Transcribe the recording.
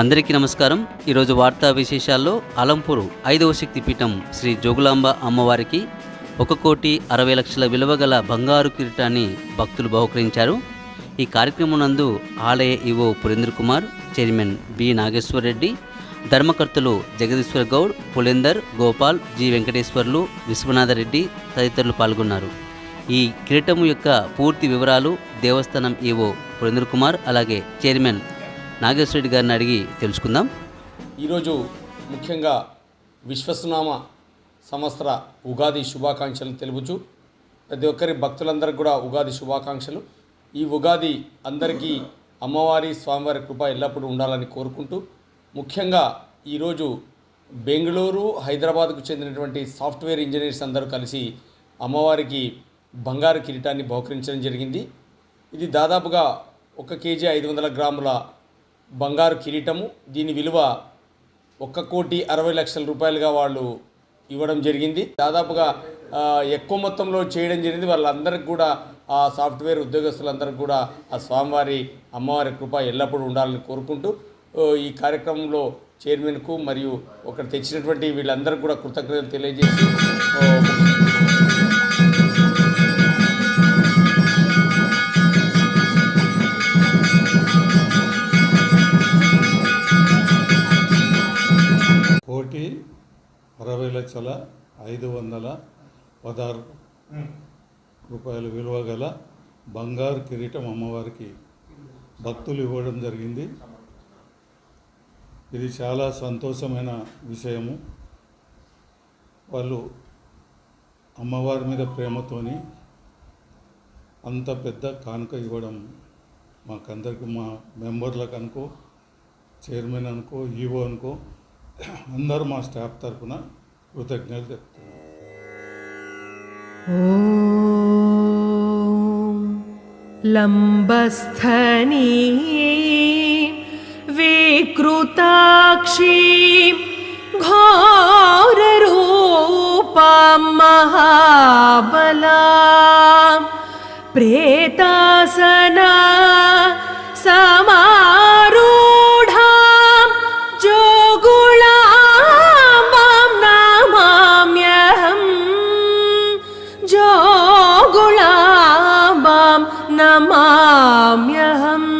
అందరికీ నమస్కారం. ఈరోజు వార్తా విశేషాల్లో అలంపూరు ఐదవ శక్తి పీఠం శ్రీ జోగులాంబ అమ్మవారికి ఒక కోటి అరవై లక్షల విలువ గల బంగారు కిరీటాన్ని భక్తులు బహుకరించారు. ఈ కార్యక్రమం నందు ఆలయ EO Purendra Kumar chairman B Nageshwar Reddy ధర్మకర్తలు Jagadishwar Goud Pulender Gopal G Venkateswarlu Vishwanathareddy తదితరులు పాల్గొన్నారు. ఈ కిరీటం యొక్క పూర్తి వివరాలు దేవస్థానం ఈవో పురేంద్ర కుమార్ అలాగే చైర్మన్ నాగేశ్వర రెడ్డి గారిని అడిగి తెలుసుకుందాం. ఈరోజు ముఖ్యంగా విశ్వసునామ సంవత్సర ఉగాది శుభాకాంక్షలు తెలుపుచు ప్రతి ఒక్కరి భక్తులందరికీ కూడా ఉగాది శుభాకాంక్షలు. ఈ ఉగాది అందరికీ అమ్మవారి స్వామివారి కృప ఎల్లప్పుడూ ఉండాలని కోరుకుంటూ ముఖ్యంగా ఈరోజు బెంగళూరు హైదరాబాద్కు చెందినటువంటి సాఫ్ట్వేర్ ఇంజనీర్స్ అందరూ కలిసి అమ్మవారికి బంగారు కిరీటాన్ని బహుకరించడం జరిగింది. ఇది దాదాపుగా ఒక కేజీ ఐదు వందల గ్రాముల బంగారు కిరీటము. దీని విలువ ఒక్క కోటి అరవై లక్షల రూపాయలుగా వాళ్ళు ఇవ్వడం జరిగింది. దాదాపుగా ఎక్కువ మొత్తంలో చేయడం జరిగింది. వాళ్ళందరికీ కూడా ఆ సాఫ్ట్వేర్ ఉద్యోగస్తులందరికీ కూడా ఆ స్వామివారి అమ్మవారి కృప ఎల్లప్పుడూ ఉండాలని కోరుకుంటూ ఈ కార్యక్రమంలో చైర్మన్కు మరియు ఒకటి తెచ్చినటువంటి వీళ్ళందరికీ కూడా కృతజ్ఞతలు తెలియజేసి కోటి అరవై లక్షల ఐదు వందల పదహారు రూపాయల విలువ గల బంగారు కిరీటం అమ్మవారికి భక్తులు ఇవ్వడం జరిగింది. ఇది చాలా సంతోషమైన విషయము. వాళ్ళు అమ్మవారి మీద ప్రేమతోని అంత పెద్ద కానుక ఇవ్వడం మాకందరికి మా మెంబర్లకు అనుకో చైర్మన్ అనుకో ఈవో అనుకో అందరూ మా స్టాఫ్ తరఫున కృతజ్ఞతలు చెప్తున్నాం ॐ लम्बस्थनी विकृताक्षीं घोररूपां महाबलां प्रेतासना सा नमाम्यहम्